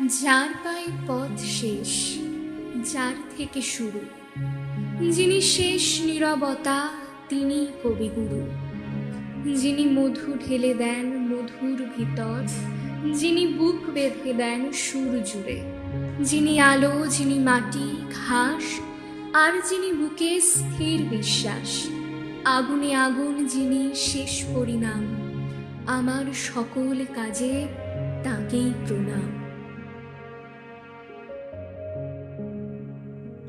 যার পায়ে পথ শেষ, যার থেকে শুরু। যিনি শেষ নীরবতা, তিনি কবিগুরু। যিনি মধু ঢেলে দেন মধুর ভিতর, যিনি বুক বেঁধে দেন সুর জুড়ে। যিনি আলো, যিনি মাটি, ঘাস, আর যিনি বুকে স্থির বিশ্বাস। আগুনে আগুন যিনি শেষ পরিণাম, আমার সকল কাজে তাকেই প্রণাম।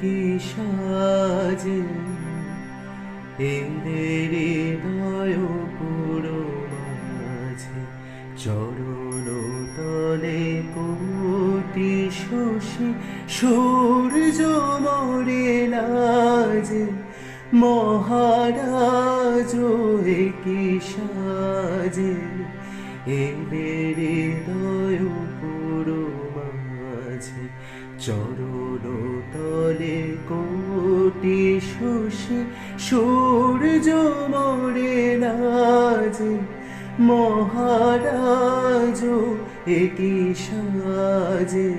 কি সাজে? এদের হৃদয় পুরো মাঝে, চরণ তলে কোটি শশী, সূর্য মরে লাজে মহারাজ কি সাজে? এদের হৃদয় মহারাজ, এটি সাজে।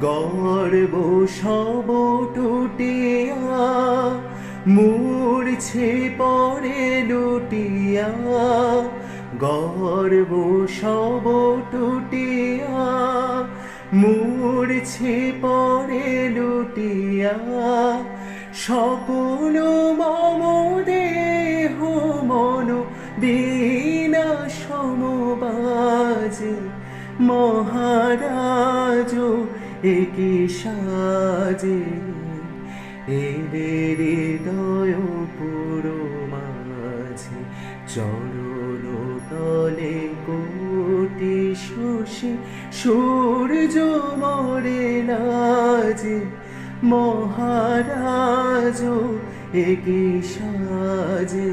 গর্ব সব টুটিয়া, মূর্ছে পড়ে লুটিয়া। গর্ব সব টুটিয়া, মূর্ছে পড়ে লুটিয়া। সকল মম দেহ মন বিনা সমবাজে মহারাজ একই সাজে। এদের হৃদয় পুরো মাঝে চরণ তলে কোটি শশী, সূর্য মরে লাজে মহারাজ একই সাজে।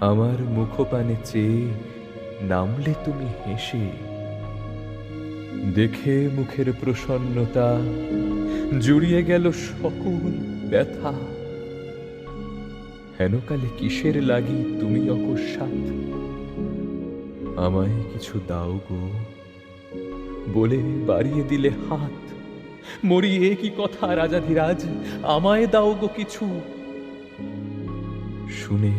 আমার মুখপানে চেয়ে নামলে তুমি হেসে। দেখে মুখের প্রসন্নতা, জুড়িয়ে গেল সকল ব্যথা। হেনকালে কিসের লাগি তুমি অকস্মাৎ? আমায় কিছু দাও গো। বলে বাড়িয়ে দিলে হাত। মরি এ কি কথা রাজাধিরাজ, আমায় দাও গো কিছু। শুনে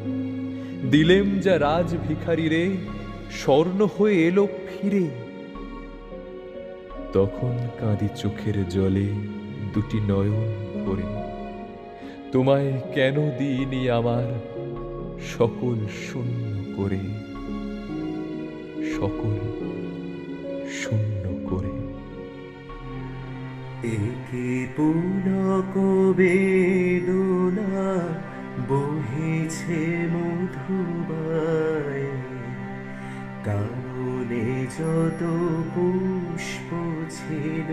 দিলেম যা রাজ ভিখারি রে, স্বর্ণ হয়ে এলো ফিরে। তখন কাঁদি চোখের জলে দুটি নয়ন ভরে। তোমায় কেন দিইনি আমার সকল শূন্য করে? সকল শূন্য করে। একে কবে বেদনা বহেছে মধুবায় কারণে যত পুষ্প ছিল,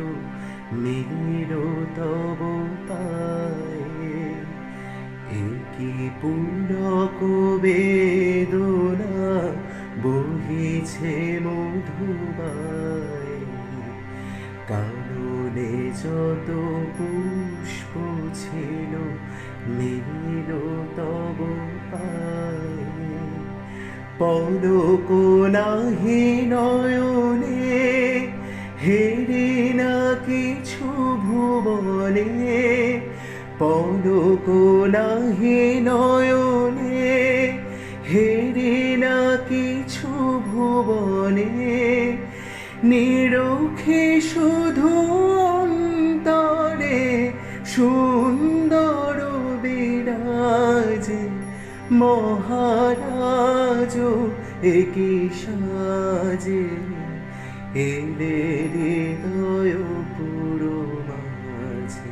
নীল তব পায়ে। একে পুলক বেদনা বহি বহিছে মধুবাই কাননে যত পুষ্প ছিল নীল তব পদক নয়নে, হেরে না কিছু ভুবনে। পদক নয়নে, হেরে না কিছু ভুবনে। নিরখে মহারাজ একই সাজে? এলে হৃদয় পুরো মাঝে,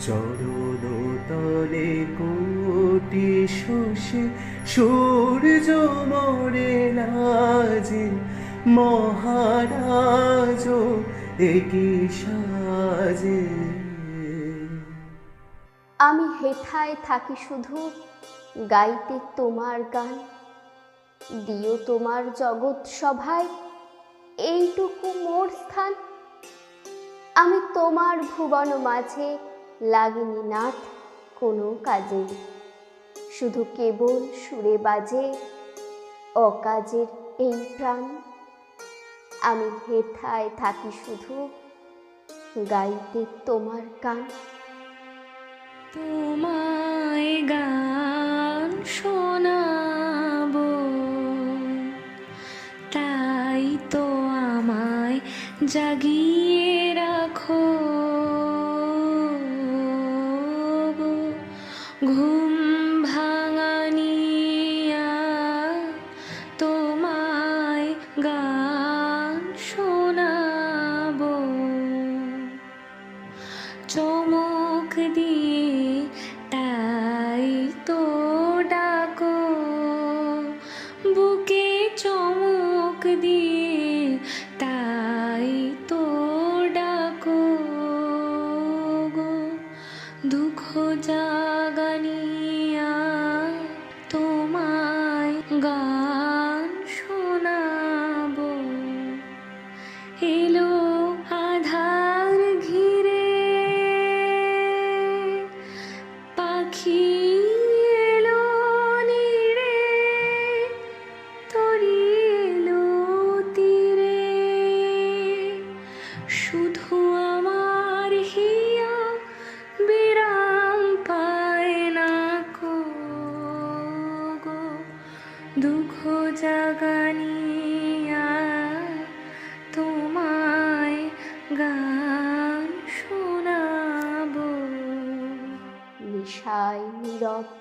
চরণ তলে কোটি শোষে সূর্য মরে লাজে মহারাজ একই সাজে? আমি হেথায় থাকি শুধু গাইতে তোমার গান, দিও তোমার জগৎ সভায়, এইটুকু মোর স্থান। আমি তোমার ভুবন মাঝে লাগিনি নাথ কোনো কাজে। শুধু কেবল সুরে বাজে অকাজের এই প্রাণ। আমি হেথায় থাকি শুধু গাইতে তোমার গান। তোমায় গান জাগিয়ে রাখো। ঘুম ভাঙানিয়া তোমায় গান শোনাব। চমক দিয়ে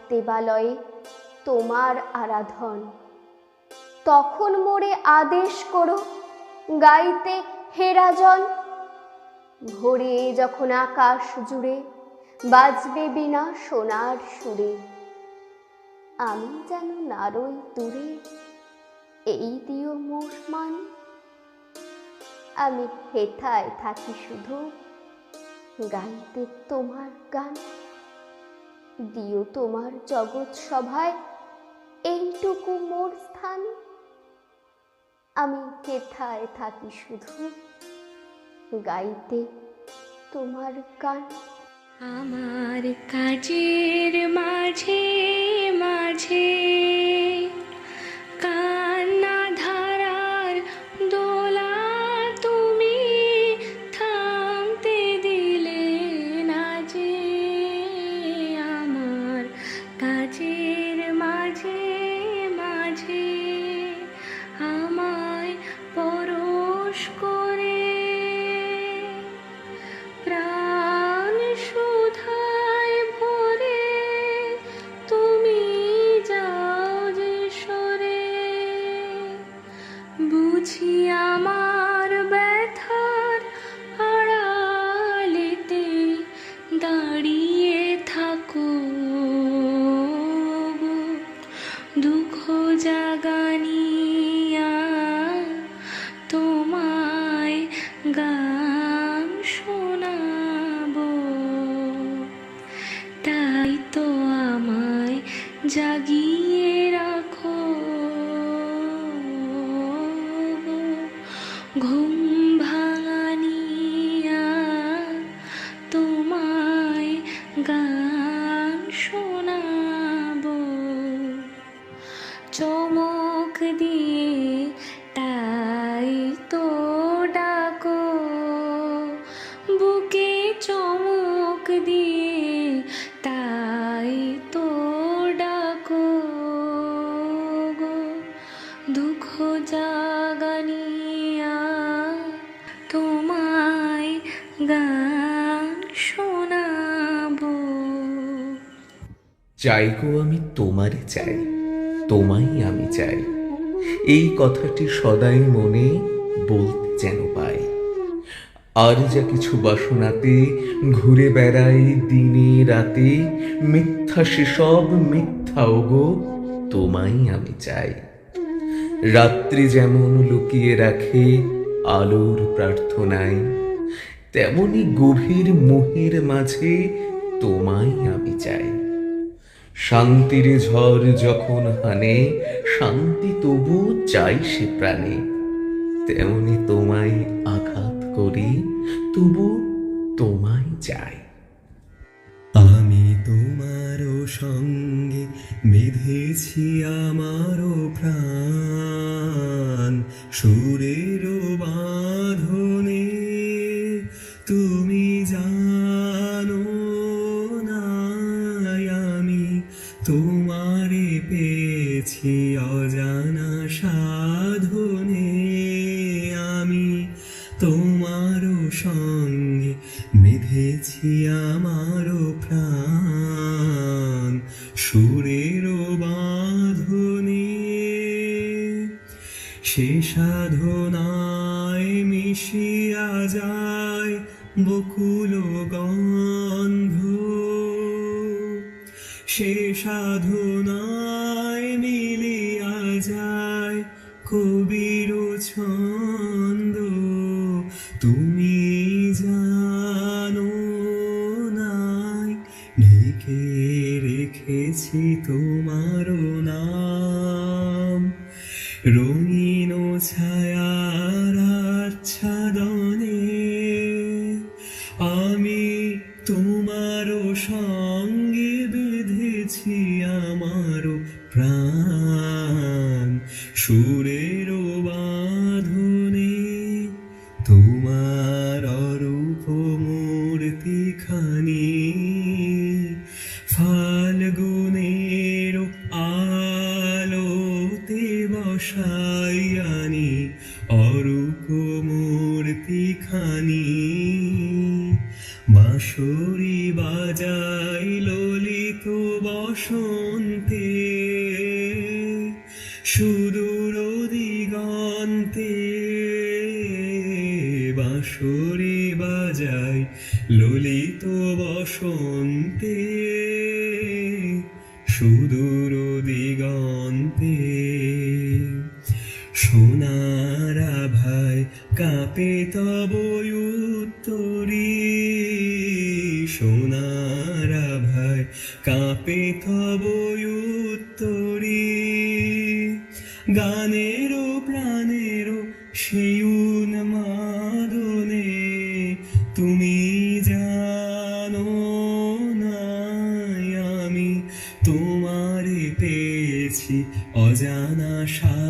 দেবালয়ে তোমার আরাধন। তখন মোরে আদেশ করো, গাইতে হেরাজন ভোরে যখন আকাশ জুড়ে বাজবে বিনা সোনার সুরে, আমি যেন নারই দূরে, এই দিও মোর মান। আমি হেথায় থাকি শুধু গাইতে তোমার গান। দিও তোমার জগৎ সভায় এইটুকু মোর স্থান। আমি কেথায় থাকি শুধু গাইতে তোমার গান। আমার কাজের মাঝে মাঝে গান চাই গো আমি তোমারে চাই, তোমাই আমি চাই। এই কথাটি সদাই মনে বলতে যেন পাই। আর যা কিছু বাসনাতে ঘুরে বেড়াই দিনে রাতে, মিথ্যা সেসব মিথ্যা ওগো তোমাই আমি চাই। রাত্রি যেমন লুকিয়ে রাখে আলোর প্রার্থনায়, তেমনি গভীর মোহের মাঝে তোমায় আমি চাই। শান্তির ঝড় যখন হানে, শান্তি তবু চাই সে প্রাণে। তেমনি তোমায় আঘাত করি, তবু তোমায় চাই। আমি তোমারও সঙ্গে বেঁধেছি আমারও প্রাণ, সুরেরও বাঁধনে পেয়েছি অজানা সাধনে আমি তোমারও সঙ্গে বেঁধেছি আমারও প্রাণ সুরেরও বাঁধনে। সে সাধনায় মিশিয়া যায় বকুল গন্ধ। সে সাধনায় রেখেছি তোমার নাম। রঙিন ছায়ার আলোতে বসাই আনি, অরূপ মূর্তি খানি। বাঁশরি বাজাই ললিত বসন্তে, সুদূর দিগন্তে। বাঁশরি বাজাই ললিত বসন্তে, সুদূর দিগন্তে। সোনারা ভাই, কাঁপে তব উত্তরি। সোনারা ভাই, কাঁপে তব উত্তরি। গানেরও প্রাণেরও সেই উন্মাদনে তুমি জানো না আমি। তোমারে পেয়েছি অজানা সাধনে